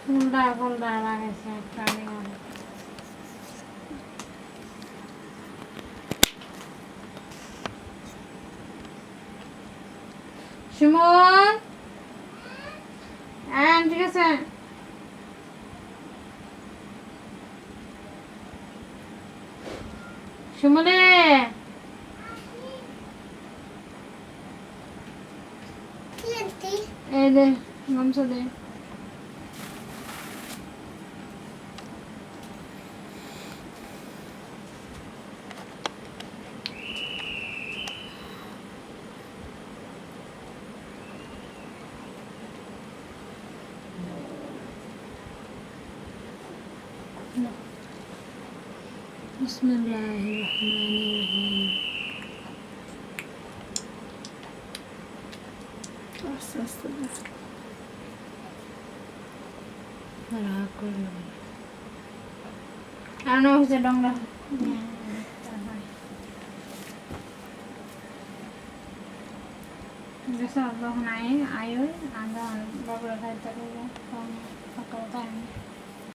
ফুলটা ফুলটা লাগাইছে একটা নিয়ম। সুমন? হ্যাঁ ঠিক আছে। সুমনে? এই দে। Vamos ali. بسم الله الرحمن الرحيم Nossa. আর না হচ্ছে ডংরা Besok Allah naik ayo, anda baru ada